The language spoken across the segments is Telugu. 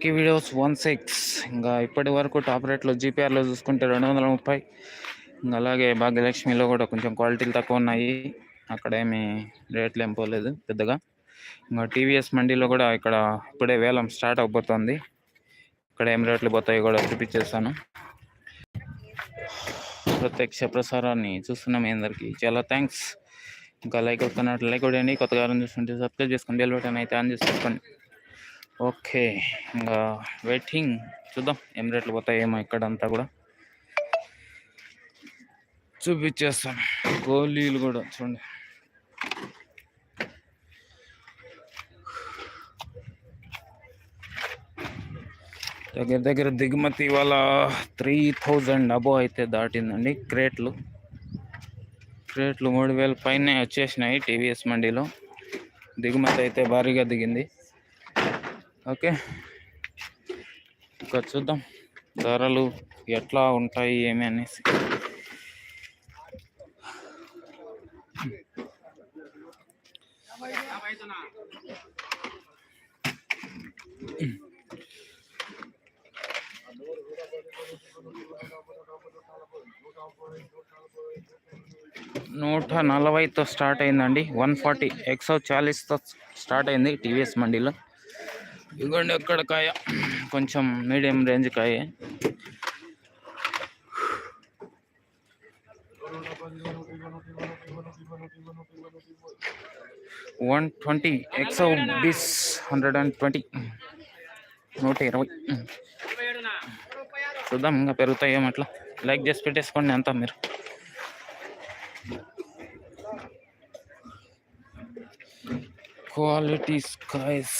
లక్కీ వీడియోస్ వన్ సిక్స్ ఇంకా ఇప్పటి వరకు టాప్ రేట్లో జీపీఆర్లో చూసుకుంటే రెండు వందల ముప్పై. ఇంకా అలాగే భాగ్యలక్ష్మిలో కూడా కొంచెం క్వాలిటీలు తక్కువ ఉన్నాయి. అక్కడేమి రేట్లు ఏం పోలేదు పెద్దగా. ఇంకా టీవీఎస్ మండీలో కూడా ఇక్కడ ఇప్పుడే వేలం స్టార్ట్ అవబోతోంది. ఇక్కడ ఏం రేట్లు పోతాయో కూడా చూపించేస్తాను. ప్రత్యక్ష ప్రసారాన్ని చూస్తున్నాం మీ అందరికీ. చాలా థ్యాంక్స్ ఇంకా లైక్ అవుతున్నట్లు లైక్ కొట్టండి కొత్తగా ఎవరైనా చూస్తుంటే సబ్స్క్రైబ్ చేసుకోండి. బెల్ బటన్ అయితే ఆన్ చేసి పెట్టుకోండి. ఓకే ఇంకా వెయిటింగ్ చూద్దాం ఏం రేట్లు పోతాయి ఏమో ఇక్కడంతా కూడా. చూపించేస్తాం గోళీలు కూడా చూడండి. దగ్గర దగ్గర దిగుమతి ఇవాళ త్రీ థౌజండ్ అబో అయితే దాటిందండి క్రేట్లు. క్రేట్లు మూడు వేల పైన వచ్చేసినాయి టీవీఎస్ మండీలో. దిగుమతి అయితే భారీగా దిగింది. ఓకే. ఇంకా చూద్దాం. ధరలు ఎట్లా ఉంటాయి ఏమి అనేసి. నూట నలభైతో స్టార్ట్ అయిందండి. వన్ ఫార్టీ ఎక్సో చాలీస్తో స్టార్ట్ అయింది టీవీఎస్ మండీలో. ఇదిగోండి అక్కడ కాయ. కొంచెం మీడియం రేంజ్ కాయ. వన్ ట్వంటీ ఎక్సో బిస్ హండ్రెడ్ అండ్ ట్వంటీ. నూట ఇరవై. చూద్దాం ఇంకా పెరుగుతాయేమో అట్లా. లైక్ చేసి పెట్టేసుకోండి అంతా మీరు. Quality skies.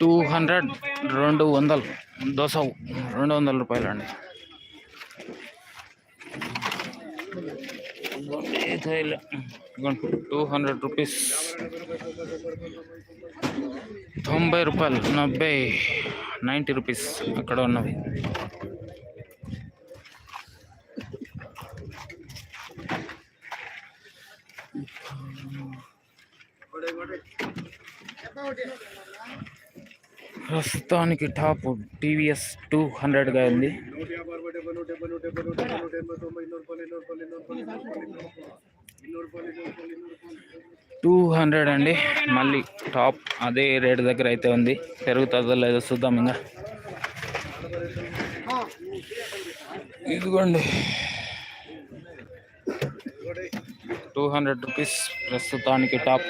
టూ హండ్రెడ్ రెండు వందలు. దోశ రెండు వందల రూపాయలు అండి టూ హండ్రెడ్ రూపీస్ తొంభై రూపాయలు నలభై నైంటీ రూపీస్ అక్కడ ఉన్నవి. ప్రస్తుతానికి టాప్ టీవీఎస్ టూ హండ్రెడ్గా ఉంది. టూ హండ్రెడ్ అండి. మళ్ళీ టాప్ అదే రేట్ దగ్గర అయితే ఉంది. పెరుగుతుందో లేదో చూద్దాం ఇంకా. ఇదిగోండి. టూ హండ్రెడ్ రూపీస్ ప్రస్తుతానికి టాప్.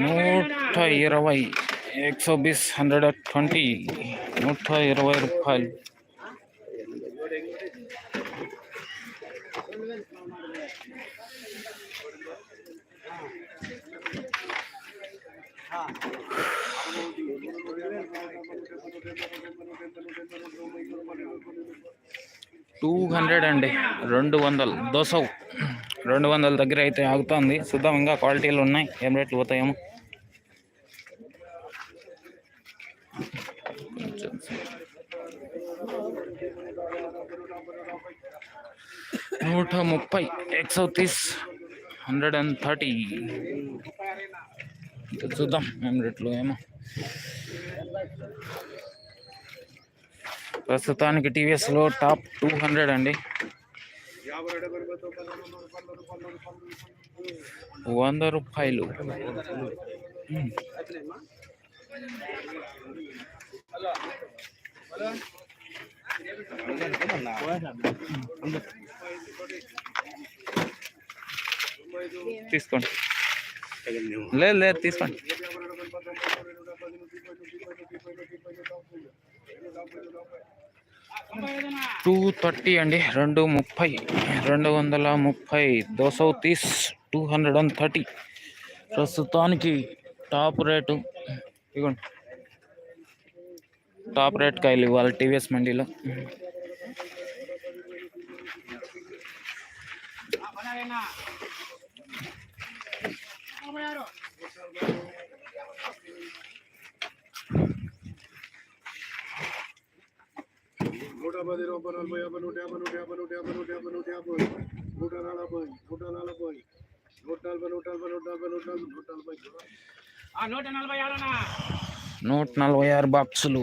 నూట ఇరవై. ఎక్సో బీస్ హండ్రెడ్ ట్వంటీ నూట ఇరవై రూపాయలు. టూ హండ్రెడ్ అండి రెండు వందలు. దోస. రెండు వందల దగ్గర అయితే ఆగుతుంది. చూద్దాం ఇంకా క్వాలిటీలు ఉన్నాయి. ఏం రేట్లు పోతాయేమో. నూట ముప్పై ఎక్సో తీస్ హండ్రెడ్ అండ్ థర్టీ చూద్దాం ఏం రేట్లు ఏమో. ప్రస్తుతానికి టీవీఎస్లో టాప్ టూ హండ్రెడ్ అండి. వంద రూపాయలు. తీసుకోండి. లేదు లేదు తీసుకోండి. టూ థర్టీ అండి. రెండు ముప్పై రెండు వందల ముప్పై దోసౌ తీస్ టూ హండ్రెడ్ అండ్ థర్టీ. ప్రస్తుతానికి టాప్ రేటు ఇగోండి. टाप रेट का इवाल टीवीएस मंडी नोट నూట నలభై ఆరు బాక్సులు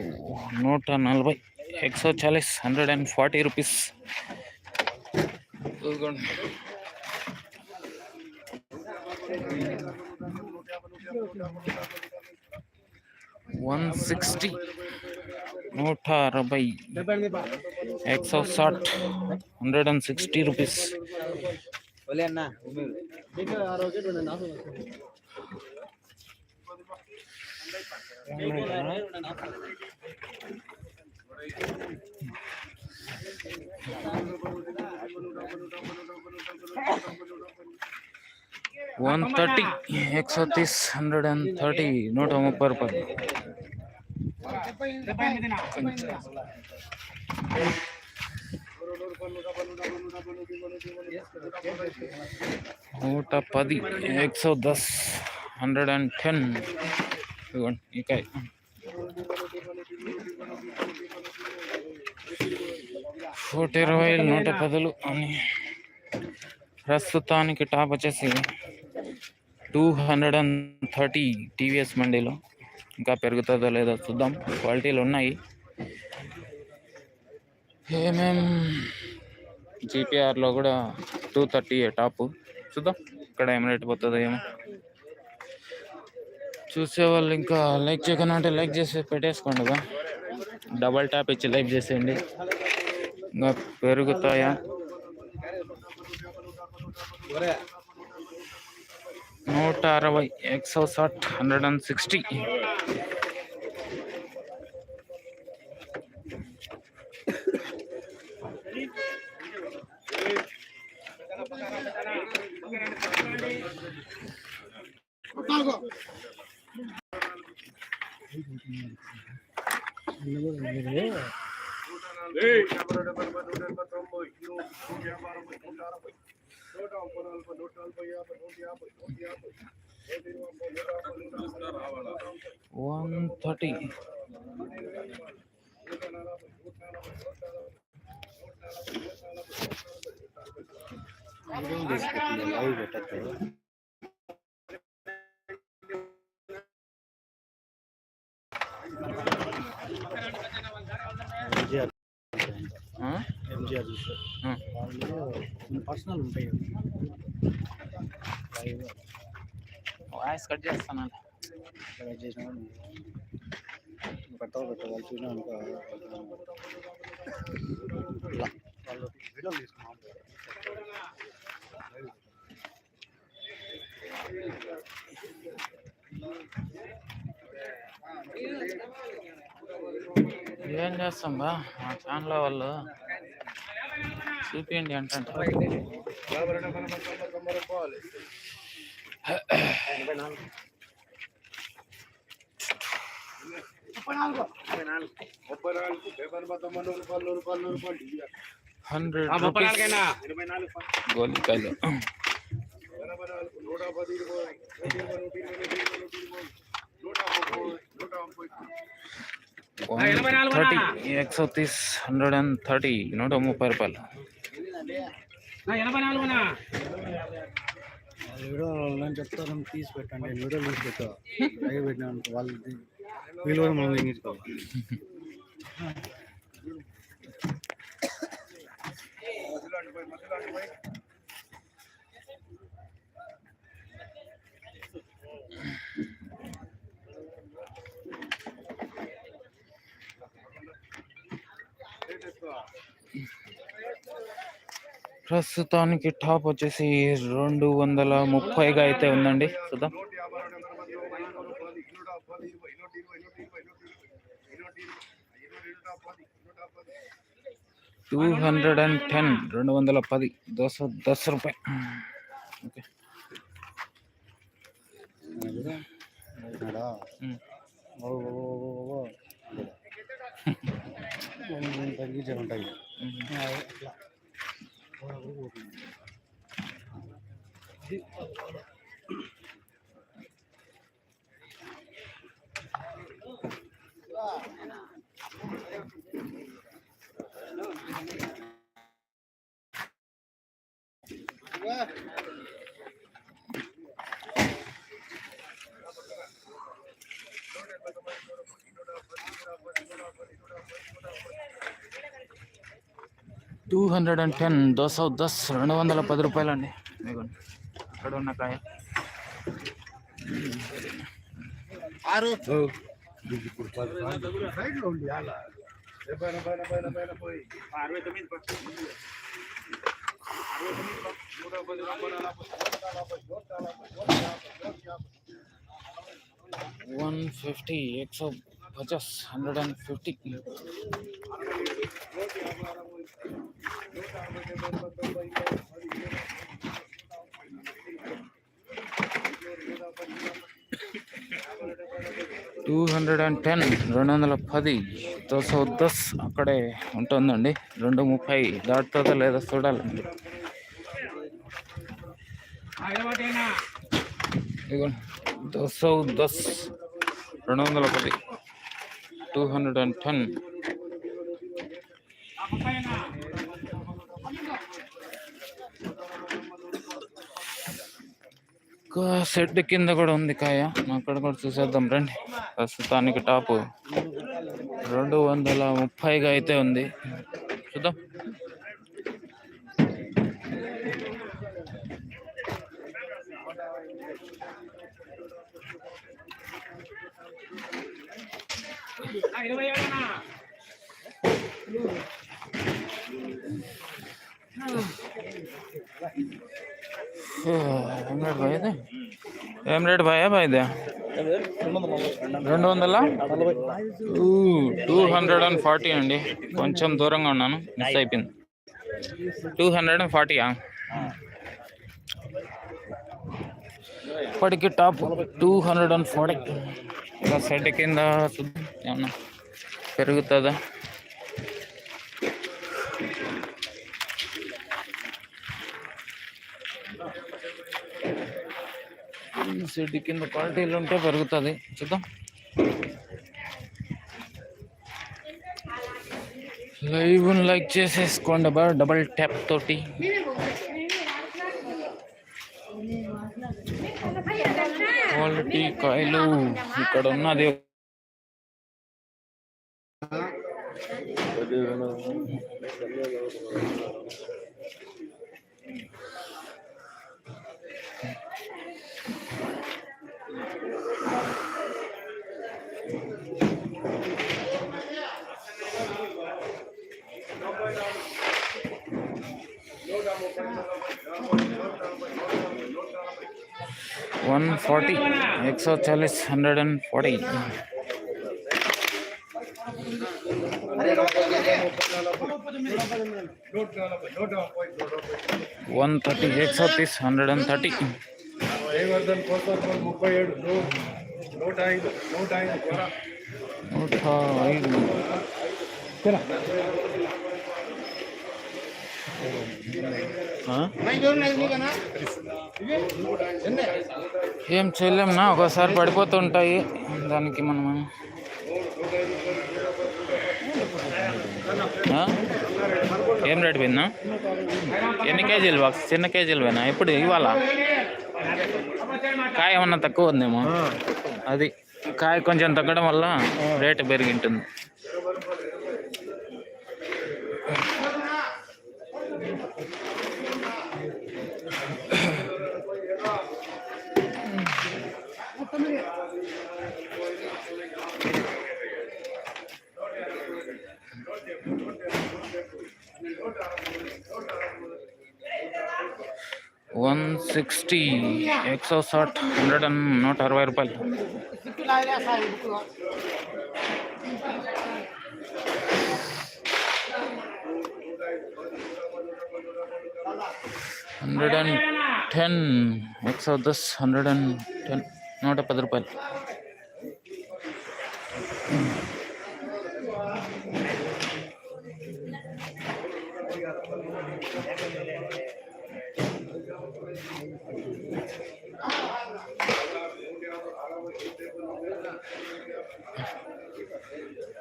నూట నలభై ఎక్సో Chalisa hundred and forty rupees. One sixty నూట అరవై ఎక్సో సాట్ hundred and sixty rupees. One thirty तीस हंड्रेड एंड थर्टी नोट हम पर पर। नोट पदी एक सौ दस हंड्रेड एंड टेन ఇదిగోండి ఇక నూట ఇరవై నూట పదులు అని ప్రస్తుతానికి టాప్ వచ్చేసి two hundred and thirty TVS మండీలో. ఇంకా పెరుగుతుందో లేదో చూద్దాం. క్వాలిటీలు ఉన్నాయి. ఏమేం జీపీఆర్లో కూడా టూ థర్టీ టాప్. చూద్దాం ఇక్కడ ఏం రేట్ పోతుందో ఏమో. చూసే వాళ్ళు ఇంకా లైక్ చేయకుండా అంటే లైక్ చేసి పెట్టేసుకోండి డబల్ ట్యాప్ ఇచ్చి లైక్ చేసేయండి. ఇంకా పెరుగుతాయా? నూట అరవై ఎక్స్ సాట్ hundred and sixty. One thirty live పెట్టచ్చు ఎంజిఆర్ చూస్తారు వాళ్ళు పర్సనల్ ఉంటాయి. వాయిస్ కట్ చేస్తాను. ఇక్కడ చేసిన పెట్టాలి పెట్టాలి వాళ్ళు చూసిన అనుకో. వాళ్ళు వీడియోలు తీసుకున్నాం ఏం చేస్తాం బా? మా ఛానల్ వాళ్ళు చూపించండి అంటే హండ్రెడ్ గోలికాయలు నూట పది నూట ముప్పై थर्टी एक सौ तीस हंड्रेड एंड थर्टी नोटोमो पर्पल వీడియో వాళ్ళని చెప్తాను తీసి పెట్టండి వీడియో తీసి పెట్టా అలాగే పెట్టినాను వాళ్ళు వీళ్ళు కూడా మనం ఎంగించుకోవాలి మధ్యలో ప్రస్తుతానికి టాప్ వచ్చేసి రెండు వందల ముప్పైగా అయితే ఉందండి. చూద్దాం. టూ హండ్రెడ్ అండ్ టెన్ రెండు వందల పది. దోశ దశ రూపాయ. ఓకే. దీని తగ్గించే ఉంటాయి అట్లా Two hundred and ten dosa దస్ రెండు వందల పది రూపాయలండి ఇదిగోండి ఇక్కడ ఉన్న కాయ సైడ్లో ఉంది అలా పైన పైన పైన పైన పోయి అరవై తొమ్మిది పా. నూట పది నలభై నలభై నూట నలభై నూట నలభై నూట యాభై నూట యాభై वन फिफ्टी एक सौ पचास hundred and fifty two hundred and ten రెండు వందల పది. దోశ దస్ అక్కడే ఉంటుందండి. రెండు ముప్పై దాటుతుందో లేదో చూడాలండి. ఆ, దస్ రెండు వందల పది. Two hundred and ten. Set కింద కూడా ఉంది కాయ. అక్కడ కూడా చూసేద్దాం రండి. ప్రస్తుతానికి టాపు రెండు వందల ముప్పైగా అయితే ఉంది చూద్దాం ఆ, ఇరవై ఏడునా ఏం రేట్ బాయ్ ఇది ఏం రేట్ బాయ్ బాయ్ రెండు వందల టూ హండ్రెడ్ అండ్ ఫార్టీ అండి. కొంచెం దూరంగా ఉన్నాను. మిస్ అయిపోయింది. టూ హండ్రెడ్ అండ్ ఫార్టీయా? ఇప్పటికి top two hundred and forty. ఇంకా సెట్ కింద ఏమన్నా పెరుగుతుందా? సెట్ కింద క్వాలిటీలు ఉంటే పెరుగుతుంది. చూద్దాం. లైవ్ లైక్ చేసేసుకోండి బా డబల్ ట్యాప్ తోటి. క్వాలిటీ కాయలు ఇక్కడ ఉన్నది. वन फोर्टी एक सौ चालीस hundred and forty one thirty एक सौ तीस hundred and thirty note I note आई ఏం చేయలేమునా ఒకసారి పడిపోతుంటాయి. దానికి మనం ఏం రేట్ పోయిందా? ఎన్ని కేజీలు బాక్స్? చిన్న కేజీలు పోయినా? ఎప్పుడు? ఇవాళ? కాయ ఏమన్నా తక్కువ ఉందేమో? అది. కాయ కొంచెం తగ్గడం వల్ల రేటు పెరిగి वन सिक्सटी एक सौ साठ हंड्रेड एंड नूट अरवे रुपये हंड्रेड एंड टेन एक सौ दस हंड्रेड एंड टेन नूट पद रुपये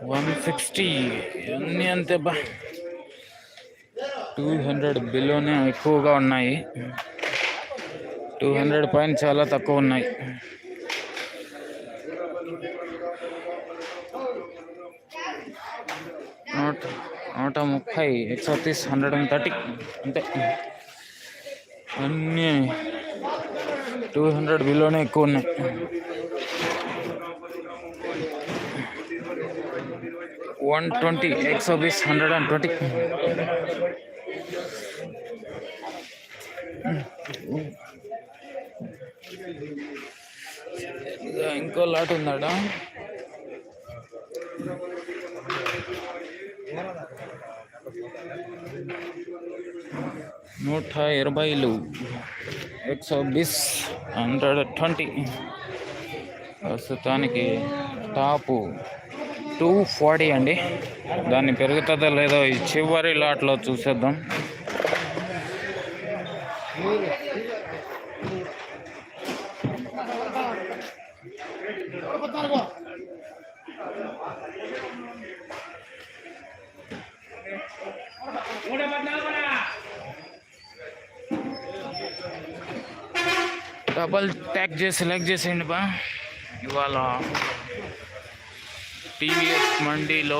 వన్ సిక్స్టీ. అన్నీ అంతే బా. టూ హండ్రెడ్ బిలోనే ఎక్కువగా ఉన్నాయి. టూ హండ్రెడ్ పైన చాలా తక్కువ ఉన్నాయి. నూట నూట ముప్పై. ఎక్సో తీస్ హండ్రెడ్ అండ్ థర్టీ. అంతే. అన్నీ టూ హండ్రెడ్ బిలోనే ఎక్కువ ఉన్నాయి. వన్ ట్వంటీ ఎక్సో బీస్ హండ్రెడ్ అండ్ ట్వంటీ ఇంకో లాట్ ఉందాడా నూట ఇరవైలు ఎక్సో బిస్ హండ్రెడ్ ట్వంటీ ప్రస్తుతానికి టాపు టూ ఫార్టీ అండి. దాన్ని పెరుగుతుందో లేదో ఈ చివరి లాట్లో చూసేద్దాం. డబల్ ట్యాక్ చేసి సెలెక్ట్ చేసేయండి బా. ఇవాళ టీవీఎస్ మండీలో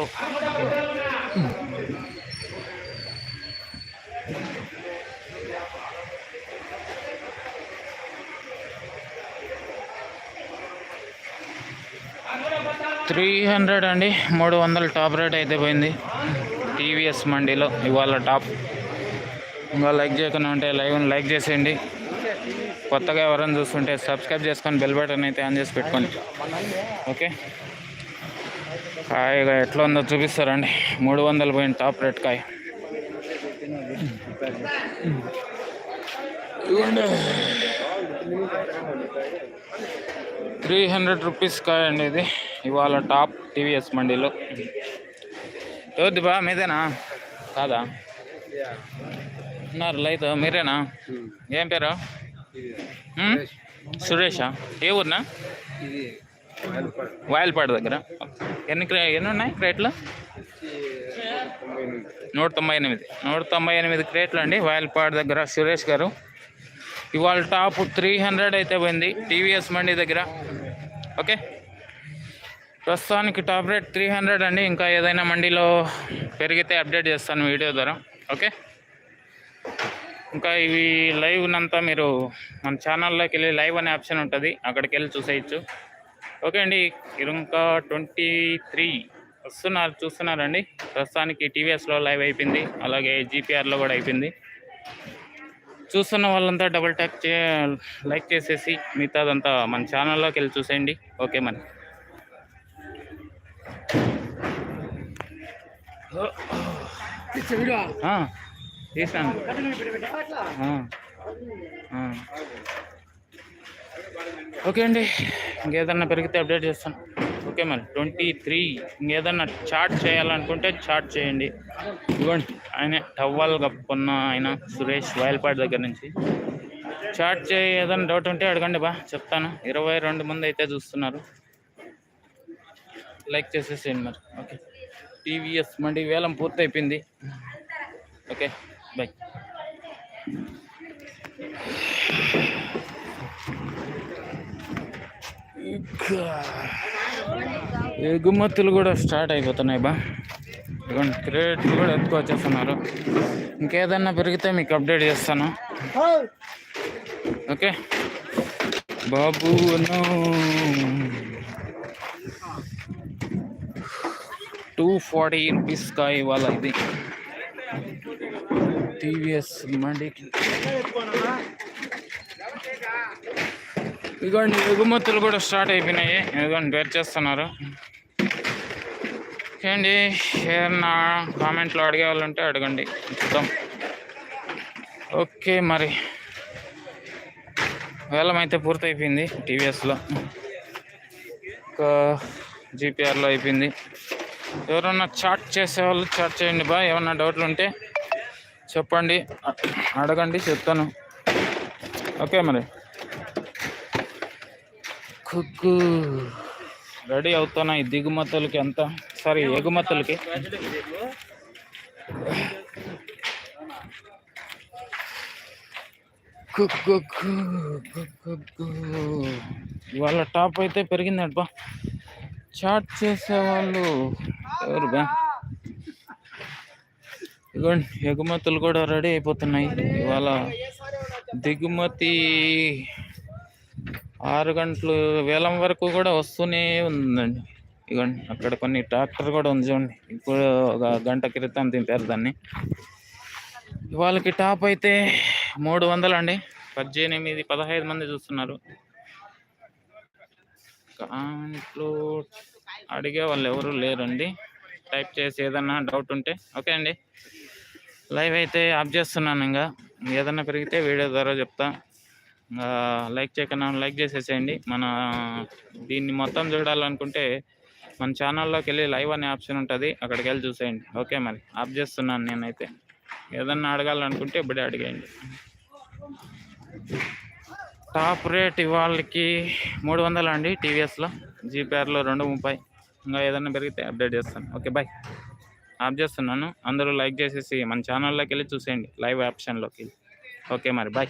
త్రీ హండ్రెడ్ అండి మూడు వందల టాప్ రేట్ అయితే పోయింది. టీవీఎస్ మండీలో ఇవాళ టాప్. ఇంకా లైక్ చేయకుండా ఉంటే లైవ్ని లైక్ చేసేయండి. కొత్తగా ఎవరైనా చూస్తుంటే సబ్స్క్రైబ్ చేసుకొని బెల్ బటన్ అయితే ఆన్ చేసి పెట్టుకోండి. ఓకే? కాయగా ఎట్లా ఉందో చూపిస్తారండి. మూడు వందలు పోయిన టాప్ రేట్ కాయ. త్రీ హండ్రెడ్ రూపీస్ కాయ అండి ఇది. ఇవాళ టాప్ టీవీఎస్ మండీలో. ఎవరిది బా మీదేనా? కాదా? ఉన్నారు లైట్ మీరేనా? ఏం పేరు? సురేషా? ఏ ఊరినా? వాయల్పాడు దగ్గర. ఎన్ని క్రే ఎన్ని ఉన్నాయి క్రేట్లు? నూట తొంభై ఎనిమిది. నూట తొంభై ఎనిమిది క్రేట్లు అండి వాయల్పాడు దగ్గర సురేష్ గారు. ఇవాళ టాప్ త్రీ హండ్రెడ్ అయితే పోయింది టీవీఎస్ మండి దగ్గర. ఓకే. ప్రస్తుతానికి టాప్ రేట్ త్రీ హండ్రెడ్ అండి. ఇంకా ఏదైనా మండీలో పెరిగితే అప్డేట్ చేస్తాను వీడియో ద్వారా. ఓకే. ఇంకా ఇవి లైవ్ అంతా మీరు మన ఛానల్లోకి వెళ్ళి లైవ్ అనే ఆప్షన్ ఉంటుంది. అక్కడికి వెళ్ళి చూసేయచ్చు. ఓకే అండి. ఇంకా ట్వంటీ త్రీ వస్తున్నారు చూస్తున్నారండి. ప్రస్తుతానికి టీవీఎస్లో లైవ్ అయిపోయింది. అలాగే జీపీఆర్లో కూడా అయిపోయింది. చూస్తున్న వాళ్ళంతా డబుల్ ట్యాక్ చే లైక్ చేసేసి మిగతాదంతా మన ఛానల్లోకి వెళ్ళి చూసేయండి. ఓకే మరి. తీసాను. ఓకే అండి ఇంకేదన్నా పెరిగితే అప్డేట్ చేస్తాను. ఓకే మరి ట్వంటీ త్రీ ఇంకేదన్నా చార్ట్ చేయాలనుకుంటే చార్ట్ చేయండి. ఇదిగోండి ఆయన టవ్వాల్ కప్పుకున్న ఆయన సురేష్ వాయల్పాటి దగ్గర నుంచి. చార్ట్ చే ఏదైనా డౌట్ ఉంటే అడగండి బా చెప్తాను. ఇరవై రెండు మంది అయితే చూస్తున్నారు. లైక్ చేసేసేయండి మరి. ఓకే. టీవీఎస్ మండి వేలం పూర్తయిపోయింది. ఓకే బాయ్ ఎగుమతులు కూడా స్టార్ట్ అయిపోతున్నాయి బా. ఇదిగోండి క్రెడిట్లు కూడా ఎక్కువ వచ్చేస్తున్నారు ఇంకేదన్నా పెరిగితే మీకు అప్డేట్ చేస్తాను. ఓకే? బాబు టూ ఫార్టీ రూపీస్ కా ఇవాళ ఇది. టీవీఎస్ మండి ఇదిగోండి ఎగుమతులు కూడా స్టార్ట్ అయిపోయినాయి. ఇదిగోండి వేర్ చేస్తున్నారు. ఏంటి ఏమన్నా కామెంట్లో అడిగే వాళ్ళు ఉంటే అడగండి. చూద్దాం. ఓకే మరి. వేలం అయితే పూర్తయిపోయింది టీవీఎస్లో. ఇంకా జీపీఆర్లో అయిపోయింది. ఎవరన్నా చాట్ చేసేవాళ్ళు చాట్ చేయండి బా ఏమన్నా డౌట్లు ఉంటే చెప్పండి. అడగండి చెప్తాను. ఓకే మరి. కుక్కు. రెడీ అవుతున్నాయి దిగుమతులకి ఎంత? సారీ ఎగుమతులకి. ఇవాళ టాప్ అయితే పెరిగింది బా. చాట్ చేసేవాళ్ళు ఎవరు బా? ఇదిగోండి ఎగుమతులు కూడా రెడీ అయిపోతున్నాయి. ఇవాళ దిగుమతి ఆరు గంటలు వేలం వరకు కూడా వస్తూనే ఉందండి. ఇగోండి అక్కడ కొన్ని ట్రాక్టర్ కూడా ఉంది చూడండి. ఇప్పుడు ఒక గంట క్రితం దింపారు దాన్ని. ఇవాళకి టాప్ అయితే మూడు వందలు అండి. పద్దెనిమిది పదహైదు మంది చూస్తున్నారు. కామెంట్లు అడిగే వాళ్ళు ఎవరు లేరండి. టైప్ చేసి ఏదన్నా డౌట్ ఉంటే ఓకే అండి. లైవ్ అయితే ఆఫ్ చేస్తున్నాను ఇంకా. ఏదన్నా పెరిగితే వీడియో ద్వారా చెప్తా. లైక్ చేయకుండా లైక్ చేసేసేయండి. మన దీన్ని మొత్తం చూడాలనుకుంటే మన ఛానల్లోకి వెళ్ళి లైవ్ అనే ఆప్షన్ ఉంటుంది. అక్కడికి వెళ్ళి చూసేయండి. ఓకే మరి ఆఫ్ చేస్తున్నాను నేనైతే. ఏదన్నా అడగాలనుకుంటే ఇప్పుడే అడిగేయండి. టాప్ రేట్ ఇవాళకి మూడు వందలు అండి టీవీఎస్లో? జీపీఆర్లో రెండు ముప్పై. ఇంకా ఏదైనా పెరిగితే అప్డేట్ చేస్తాను. Okay bye. ఆఫ్ చేస్తున్నాను. అందరూ లైక్ చేసేసి మన ఛానల్లోకి వెళ్ళి చూసేయండి. లైవ్ ఆప్షన్లోకి. ఓకే మరి బాయ్.